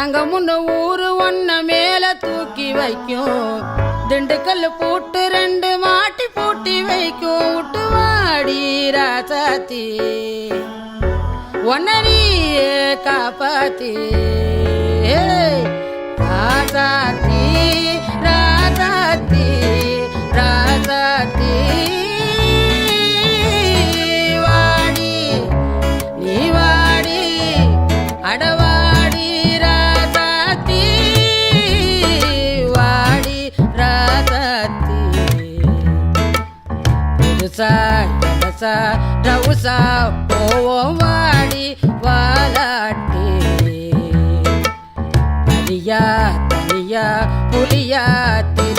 தங்கமுன்னு ஊரு ஒன்ன மேல தூக்கி வைக்கும். திண்டுக்கல் பூட்டு ரெண்டு மாட்டி பூட்டி வைக்கும். விட்டு வாடி ராசாத்தி. ஒன்னரியே காப்பாத்தி. ஏய், ரவுசா போவோம் வாடி வாலாட்டி. தனியா தனியா புலியாத்தி